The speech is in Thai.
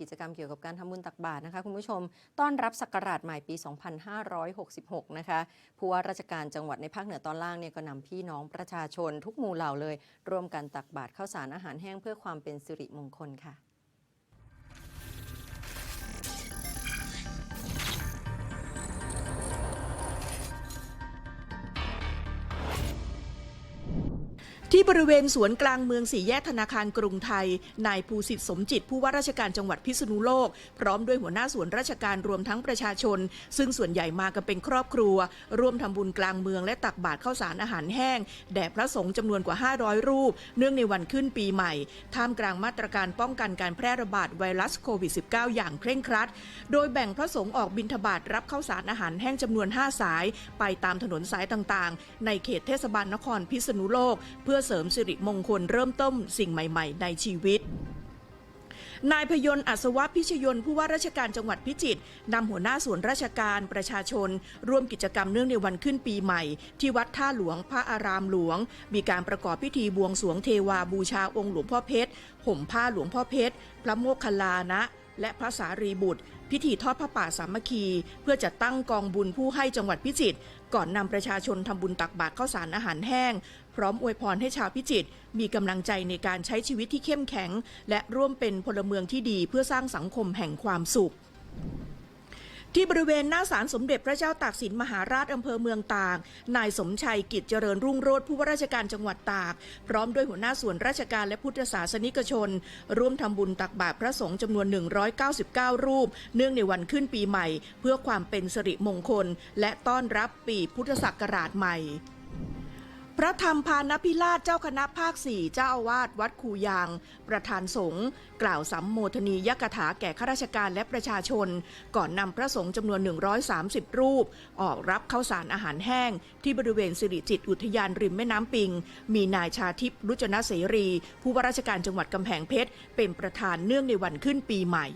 กิจกรรมเกี่ยวกับการทำบุญตักบาตรนะคะคุณผู้ชมต้อนรับศักราชใหม่ปี 2566 นะคะผู้ว่าราชการจังหวัดในภาคเหนือตอนล่างเนี่ยก็นำพี่น้องประชาชนทุกหมู่เหล่าเลย ร่วมกันตักบาตรข้าวสารอาหารแห้งเพื่อความเป็นสิริมงคลค่ะ ที่บริเวณสวนกลางเมืองสี่แยกธนาคารกรุงไทย นายภูสิทธิ์สมจิต ผู้ว่าราชการจังหวัดพิษณุโลก พร้อมด้วยหัวหน้าส่วนราชการรวมทั้งประชาชน ซึ่งส่วนใหญ่มากันเป็นครอบครัว ร่วมทำบุญกลางเมืองและตักบาตรข้าวสารอาหารแห้ง แด่พระสงฆ์จำนวนกว่า 500 รูป เนื่องในวันขึ้นปีใหม่ ท่ามกลางมาตรการป้องกันการแพร่ระบาดไวรัสโควิด -19 อย่างเคร่งครัด โดยแบ่งพระสงฆ์ออกบิณฑบาตรับข้าวสารอาหารแห้งจำนวน 5 สาย ไปตามถนนสายต่างๆ ในเขตเทศบาลนครพิษณุโลก เพื่อเสริมสิริมงคลเริ่มต้นสิ่งใหม่ ๆ ในชีวิตนายพยนต์อัศวะพิชยนผู้ว่าราชการจังหวัดพิจิตรนำหัวหน้าส่วนราชการประชาชน ร่วมกิจกรรมเนื่องในวันขึ้นปีใหม่ ที่วัดท่าหลวงพระอารามหลวง มีการประกอบพิธีบวงสรวงเทวาบูชาองค์หลวงพ่อเพชรห่มผ้าหลวงพ่อเพชร พระโมคคัลลานะ และพระสารีบุตร พิธีทอดพระป่าสามัคคี เพื่อจะตั้งกองบุญผู้ให้จังหวัดพิจิตรก่อนนำประชาชนทำบุญตักบาตรข้าวสารอาหารแห้ง พร้อมอวยพรให้ชาวพิจิตรมีกำลังใจในการใช้ชีวิตที่เข้มแข็ง และร่วมเป็นพลเมืองที่ดีเพื่อสร้างสังคมแห่งความสุข ที่บริเวณหน้าศาลสมเด็จพระเจ้าตากสินมหาราชอำเภอเมืองตาก นายสมชัยกิจเจริญรุ่งโรจน์ผู้ว่าราชการจังหวัดตาก พร้อมด้วยหัวหน้าส่วนราชการและพุทธศาสนิกชน ร่วมทำบุญตักบาตรพระสงฆ์จำนวน 199 รูป เนื่องในวันขึ้นปีใหม่ เพื่อความเป็นสิริมงคล และต้อนรับปีพุทธศักราชใหม่ พระธรรมพานพิราชเจ้าคณะภาคสี่เจ้าอาวาสวัดคูยาง ประธานสงฆ์กล่าวสัมโมทนียกถาแก่ข้าราชการและประชาชน ก่อนนำพระสงฆ์จำนวน 130 รูป ออกรับข้าวสารอาหารแห้ง ที่บริเวณสิริจิตอุทยานริมแม่น้ำปิง มีนายชาทิพย์รุจนะเสรี ผู้ว่าราชการจังหวัดกำแพงเพชร เป็นประธานเนื่องในวันขึ้นปีใหม่